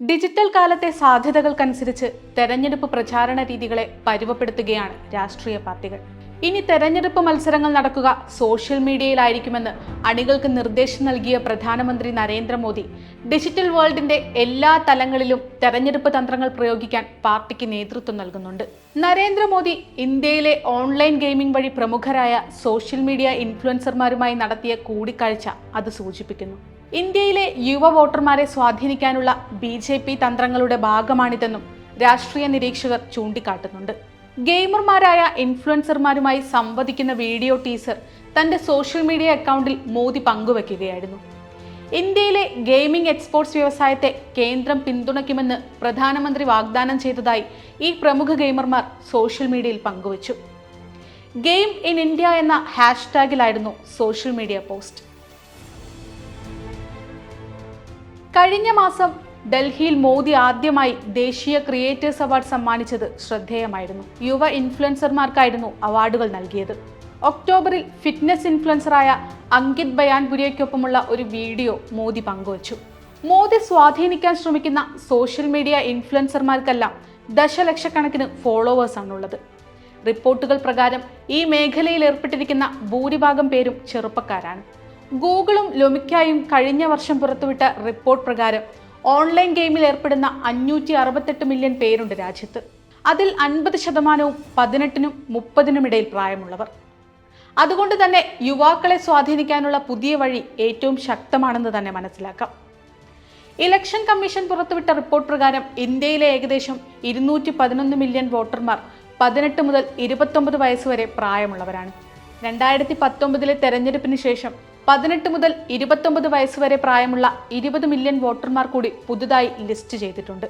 Digital കാലത്തെ സാധ്യതകൾക്കനുസരിച്ച് തെരഞ്ഞെടുപ്പ് പ്രചാരണ രീതികളെ പരുവപ്പെടുത്തുകയാണ് രാഷ്ട്രീയ പാർട്ടികൾ. ഇനി തെരഞ്ഞെടുപ്പ് മത്സരങ്ങൾ നടക്കുക സോഷ്യൽ മീഡിയയിലായിരിക്കുമെന്ന് അണികൾക്ക് നിർദ്ദേശം നൽകിയ പ്രധാനമന്ത്രി നരേന്ദ്രമോദി ഡിജിറ്റൽ വേൾഡിന്റെ എല്ലാ തലങ്ങളിലും തെരഞ്ഞെടുപ്പ് തന്ത്രങ്ങൾ പ്രയോഗിക്കാൻ പാർട്ടിക്ക് നേതൃത്വം നൽകുന്നുണ്ട്. നരേന്ദ്രമോദി ഇന്ത്യയിലെ ഓൺലൈൻ ഗെയിമിംഗ് വഴി പ്രമുഖരായ സോഷ്യൽ മീഡിയ ഇൻഫ്ലുവൻസർമാരുമായി നടത്തിയ കൂടിക്കാഴ്ച അത് സൂചിപ്പിക്കുന്നു. ഇന്ത്യയിലെ യുവ വോട്ടർമാരെ സ്വാധീനിക്കാനുള്ള ബി ജെ പി തന്ത്രങ്ങളുടെ ഭാഗമാണിതെന്നും രാഷ്ട്രീയ നിരീക്ഷകർ ചൂണ്ടിക്കാട്ടുന്നുണ്ട്. ഗെയിമർമാരായ ഇൻഫ്ലുവൻസർമാരുമായി സംവദിക്കുന്ന വീഡിയോ ടീസർ തന്റെ സോഷ്യൽ മീഡിയ അക്കൗണ്ടിൽ മോദി പങ്കുവെക്കുകയായിരുന്നു. ഇന്ത്യയിലെ ഗെയിമിംഗ് എക്സ്പോർട്സ് വ്യവസായത്തെ കേന്ദ്രം പിന്തുണയ്ക്കുമെന്ന് പ്രധാനമന്ത്രി വാഗ്ദാനം ചെയ്തതായി ഈ പ്രമുഖ ഗെയിമർമാർ സോഷ്യൽ മീഡിയയിൽ പങ്കുവച്ചു. ഗെയിം ഇൻ ഇന്ത്യ എന്ന ഹാഷ്ടാഗിലായിരുന്നു സോഷ്യൽ മീഡിയ പോസ്റ്റ്. കഴിഞ്ഞ മാസം ഡൽഹിയിൽ മോദി ആദ്യമായി ദേശീയ ക്രിയേറ്റേഴ്സ് അവാർഡ് സമ്മാനിച്ചത് ശ്രദ്ധേയമായിരുന്നു. യുവ ഇൻഫ്ലുവൻസർമാർക്കായിരുന്നു അവാർഡുകൾ നൽകിയത്. ഒക്ടോബറിൽ ഫിറ്റ്നസ് ഇൻഫ്ലുവൻസറായ അങ്കിത് ബയാൻപുരിയയ്ക്കൊപ്പമുള്ള ഒരു വീഡിയോ മോദി പങ്കുവച്ചു. മോദി സ്വാധീനിക്കാൻ ശ്രമിക്കുന്ന സോഷ്യൽ മീഡിയ ഇൻഫ്ലുവൻസർമാർക്കെല്ലാം ദശലക്ഷക്കണക്കിന് ഫോളോവേഴ്സാണുള്ളത്. റിപ്പോർട്ടുകൾ പ്രകാരം ഈ മേഖലയിൽ ഏർപ്പെട്ടിരിക്കുന്ന ഭൂരിഭാഗം പേരും ചെറുപ്പക്കാരാണ്. ഗൂഗിളും ലൊമിക്കായും കഴിഞ്ഞ വർഷം പുറത്തുവിട്ട റിപ്പോർട്ട് പ്രകാരം ഓൺലൈൻ ഗെയിമിൽ ഏർപ്പെടുന്ന അഞ്ഞൂറ്റി അറുപത്തെട്ട് മില്യൺ പേരുണ്ട് രാജ്യത്ത്. അതിൽ അൻപത് ശതമാനവും പതിനെട്ടിനും മുപ്പതിനും ഇടയിൽ പ്രായമുള്ളവർ. അതുകൊണ്ട് തന്നെ യുവാക്കളെ സ്വാധീനിക്കാനുള്ള പുതിയ വഴി ഏറ്റവും ശക്തമാണെന്ന് തന്നെ മനസ്സിലാക്കാം. ഇലക്ഷൻ കമ്മീഷൻ പുറത്തുവിട്ട റിപ്പോർട്ട് പ്രകാരം ഇന്ത്യയിലെ ഏകദേശം ഇരുന്നൂറ്റി പതിനൊന്ന് മില്യൺ വോട്ടർമാർ പതിനെട്ട് മുതൽ ഇരുപത്തൊമ്പത് വയസ്സ് വരെ പ്രായമുള്ളവരാണ്. രണ്ടായിരത്തി പത്തൊമ്പതിലെ തെരഞ്ഞെടുപ്പിന് ശേഷം പതിനെട്ട് മുതൽ ഇരുപത്തൊമ്പത് വയസ്സ് വരെ പ്രായമുള്ള ഇരുപത് മില്യൺ വോട്ടർമാർ കൂടി പുതുതായി ലിസ്റ്റ് ചെയ്തിട്ടുണ്ട്.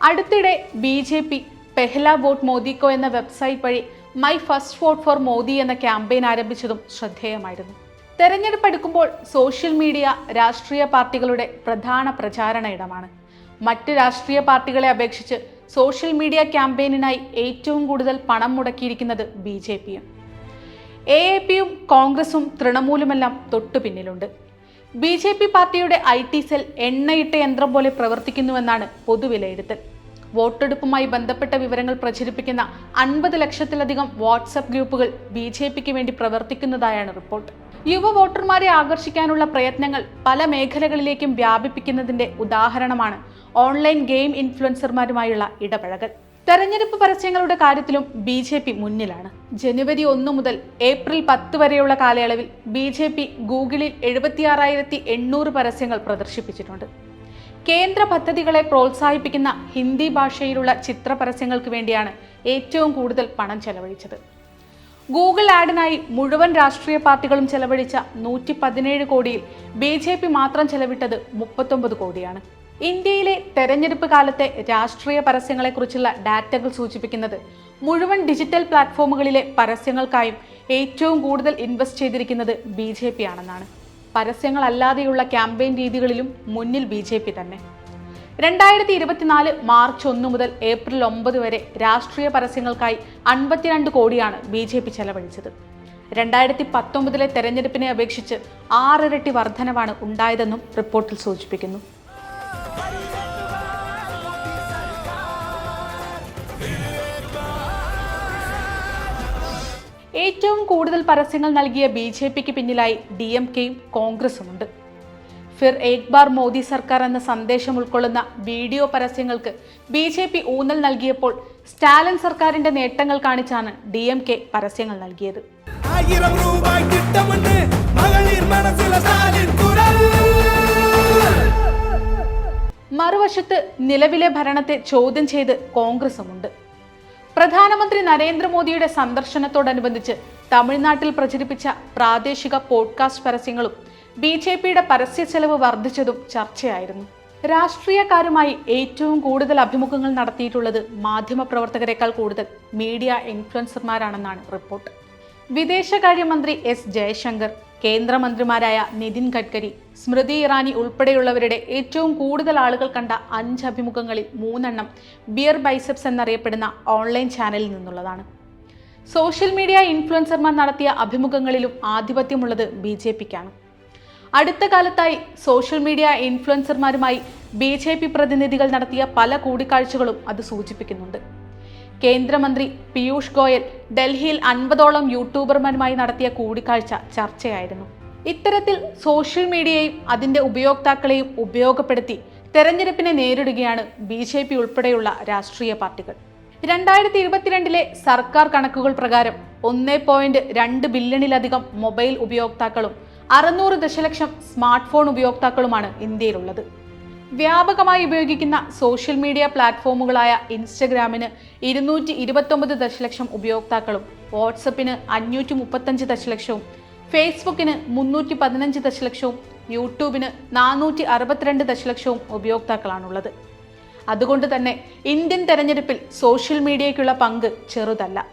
അടുത്തിടെ B J P pehla vote മോദിക്കോ എന്ന വെബ്സൈറ്റ് വഴി my first vote for Modi എന്ന ക്യാമ്പയിൻ ആരംഭിച്ചതും ശ്രദ്ധേയമായിരുന്നു. തെരഞ്ഞെടുപ്പ് എടുക്കുമ്പോൾ സോഷ്യൽ മീഡിയ രാഷ്ട്രീയ പാർട്ടികളുടെ പ്രധാന പ്രചാരണ ഇടമാണ്. മറ്റ് രാഷ്ട്രീയ പാർട്ടികളെ അപേക്ഷിച്ച് സോഷ്യൽ മീഡിയ ക്യാമ്പയിനിനായി ഏറ്റവും കൂടുതൽ പണം മുടക്കിയിരിക്കുന്നത് ബി ജെ പിയും. എ എ പിയും കോൺഗ്രസും തൃണമൂലുമെല്ലാം തൊട്ടു പിന്നിലുണ്ട്. ബി ജെ പി പാർട്ടിയുടെ ഐ ടി സെൽ എണ്ണയിട്ട യന്ത്രം പോലെ പ്രവർത്തിക്കുന്നുവെന്നാണ് പൊതുവിലയിരുത്തൽ. വോട്ടെടുപ്പുമായി ബന്ധപ്പെട്ട വിവരങ്ങൾ പ്രചരിപ്പിക്കുന്ന അൻപത് ലക്ഷത്തിലധികം വാട്സപ്പ് ഗ്രൂപ്പുകൾ ബി ജെ പിക്ക് വേണ്ടി പ്രവർത്തിക്കുന്നതായാണ് റിപ്പോർട്ട്. യുവ വോട്ടർമാരെ ആകർഷിക്കാനുള്ള പ്രയത്നങ്ങൾ പല മേഖലകളിലേക്കും വ്യാപിപ്പിക്കുന്നതിന്റെ ഉദാഹരണമാണ് ഓൺലൈൻ ഗെയിം ഇൻഫ്ലുവൻസർമാരുമായുള്ള ഇടപഴകൽ. തെരഞ്ഞെടുപ്പ് പരസ്യങ്ങളുടെ കാര്യത്തിലും ബി ജെ പി മുന്നിലാണ്. ജനുവരി ഒന്ന് മുതൽ ഏപ്രിൽ പത്ത് വരെയുള്ള കാലയളവിൽ ബി ജെ പി ഗൂഗിളിൽ എഴുപത്തിയാറായിരത്തി എണ്ണൂറ് പരസ്യങ്ങൾ പ്രദർശിപ്പിച്ചിട്ടുണ്ട്. കേന്ദ്ര പദ്ധതികളെ പ്രോത്സാഹിപ്പിക്കുന്ന ഹിന്ദി ഭാഷയിലുള്ള ചിത്ര പരസ്യങ്ങൾക്ക് വേണ്ടിയാണ് ഏറ്റവും കൂടുതൽ പണം ചെലവഴിച്ചത്. ഗൂഗിൾ ആഡിനായി മുഴുവൻ രാഷ്ട്രീയ പാർട്ടികളും ചെലവഴിച്ച നൂറ്റി പതിനേഴ് കോടിയിൽ ബി ജെ പി മാത്രം ചെലവിട്ടത് മുപ്പത്തൊമ്പത് കോടിയാണ്. ഇന്ത്യയിലെ തെരഞ്ഞെടുപ്പ് കാലത്തെ രാഷ്ട്രീയ പരസ്യങ്ങളെക്കുറിച്ചുള്ള ഡാറ്റകൾ സൂചിപ്പിക്കുന്നത് മുഴുവൻ ഡിജിറ്റൽ പ്ലാറ്റ്ഫോമുകളിലെ പരസ്യങ്ങൾക്കായും ഏറ്റവും കൂടുതൽ ഇൻവെസ്റ്റ് ചെയ്തിരിക്കുന്നത് ബി ജെ പി ആണെന്നാണ് പരസ്യങ്ങളല്ലാതെയുള്ള ക്യാമ്പയിൻ രീതികളിലും മുന്നിൽ ബി ജെ പി തന്നെ. രണ്ടായിരത്തി ഇരുപത്തിനാല് മാർച്ച് ഒന്ന് മുതൽ ഏപ്രിൽ ഒമ്പത് വരെ രാഷ്ട്രീയ പരസ്യങ്ങൾക്കായി അൻപത്തിരണ്ട് കോടിയാണ് ബി ജെ പി ചെലവഴിച്ചത്. രണ്ടായിരത്തി പത്തൊമ്പതിലെ തെരഞ്ഞെടുപ്പിനെ അപേക്ഷിച്ച് ആറിരട്ടി വർധനവാണ് ഉണ്ടായതെന്നും റിപ്പോർട്ടിൽ സൂചിപ്പിക്കുന്നു. ഏറ്റവും കൂടുതൽ പരസ്യങ്ങൾ നൽകിയ ബി ജെ പിക്ക് പിന്നിലായി ഡി എം കെയും കോൺഗ്രസുമുണ്ട്. ഫിർ ഏക് ബാർ മോദി സർക്കാർ എന്ന സന്ദേശം ഉൾക്കൊള്ളുന്ന വീഡിയോ പരസ്യങ്ങൾക്ക് ബി ജെ പി ഊന്നൽ നൽകിയപ്പോൾ സ്റ്റാലിൻ സർക്കാരിന്റെ നേട്ടങ്ങൾ കാണിച്ചാണ് ഡി എം കെ പരസ്യങ്ങൾ നൽകിയത്. രൂപ കുരൽ. മറുവശത്ത് നിലവിലെ ഭരണത്തെ ചോദ്യം ചെയ്ത് കോൺഗ്രസുമുണ്ട്. പ്രധാനമന്ത്രി നരേന്ദ്രമോദിയുടെ സന്ദർശനത്തോടനുബന്ധിച്ച് തമിഴ്നാട്ടിൽ പ്രചരിപ്പിച്ച പ്രാദേശിക പോഡ്കാസ്റ്റ് പരസ്യങ്ങളും ബി ജെ പിയുടെ പരസ്യ ചെലവ് വർദ്ധിച്ചതും ചർച്ചയായിരുന്നു. രാഷ്ട്രീയക്കാരുമായി ഏറ്റവും കൂടുതൽ അഭിമുഖങ്ങൾ നടത്തിയിട്ടുള്ളത് മാധ്യമപ്രവർത്തകരെക്കാൾ കൂടുതൽ മീഡിയ ഇൻഫ്ലുവൻസർമാരാണെന്നാണ് റിപ്പോർട്ട്. വിദേശകാര്യമന്ത്രി എസ് ജയശങ്കർ കേന്ദ്രമന്ത്രിമാരായ നിതിൻ ഗഡ്കരി സ്മൃതി ഇറാനി ഉൾപ്പെടെയുള്ളവരുടെ ഏറ്റവും കൂടുതൽ ആളുകൾ കണ്ട അഞ്ച് അഭിമുഖങ്ങളിൽ മൂന്നെണ്ണം ബിയർ ബൈസെപ്സ് എന്നറിയപ്പെടുന്ന ഓൺലൈൻ ചാനലിൽ നിന്നുള്ളതാണ്. സോഷ്യൽ മീഡിയ ഇൻഫ്ലുവൻസർമാർ നടത്തിയ അഭിമുഖങ്ങളിലും ആധിപത്യമുള്ളത് ബി ജെ പിക്കാണ് അടുത്ത കാലത്തായി സോഷ്യൽ മീഡിയ ഇൻഫ്ലുവൻസർമാരുമായി ബി ജെ പി പ്രതിനിധികൾ നടത്തിയ പല കൂടിക്കാഴ്ചകളും അത് സൂചിപ്പിക്കുന്നുണ്ട്. കേന്ദ്രമന്ത്രി പീയൂഷ് ഗോയൽ ഡൽഹിയിൽ അൻപതോളം യൂട്യൂബർമാരുമായി നടത്തിയ കൂടിക്കാഴ്ച ചർച്ചയായിരുന്നു. ഇത്തരത്തിൽ സോഷ്യൽ മീഡിയയും അതിന്റെ ഉപയോക്താക്കളെയും ഉപയോഗപ്പെടുത്തി തെരഞ്ഞെടുപ്പിനെ നേരിടുകയാണ് ബി ജെ പി ഉൾപ്പെടെയുള്ള രാഷ്ട്രീയ പാർട്ടികൾ. രണ്ടായിരത്തി ഇരുപത്തിരണ്ടിലെ സർക്കാർ കണക്കുകൾ പ്രകാരം ഒന്നേ പോയിന്റ് രണ്ട് ബില്യണിലധികം മൊബൈൽ ഉപയോക്താക്കളും അറുന്നൂറ് ദശലക്ഷം സ്മാർട്ട് ഫോൺ ഉപയോക്താക്കളുമാണ് ഇന്ത്യയിലുള്ളത്. വ്യാപകമായി ഉപയോഗിക്കുന്ന സോഷ്യൽ മീഡിയ പ്ലാറ്റ്ഫോമുകളായ ഇൻസ്റ്റഗ്രാമിന് ഇരുന്നൂറ്റി ഇരുപത്തൊമ്പത് ദശലക്ഷം ഉപയോക്താക്കളും വാട്സപ്പിന് അഞ്ഞൂറ്റി മുപ്പത്തഞ്ച് ദശലക്ഷവും ഫേസ്ബുക്കിന് മുന്നൂറ്റി പതിനഞ്ച് ദശലക്ഷവും യൂട്യൂബിന് നാനൂറ്റി അറുപത്തിരണ്ട് ദശലക്ഷവും ഉപയോക്താക്കളാണുള്ളത്. അതുകൊണ്ട് തന്നെ ഇന്ത്യൻ തെരഞ്ഞെടുപ്പിൽ സോഷ്യൽ മീഡിയയ്ക്കുള്ള പങ്ക് ചെറുതല്ല.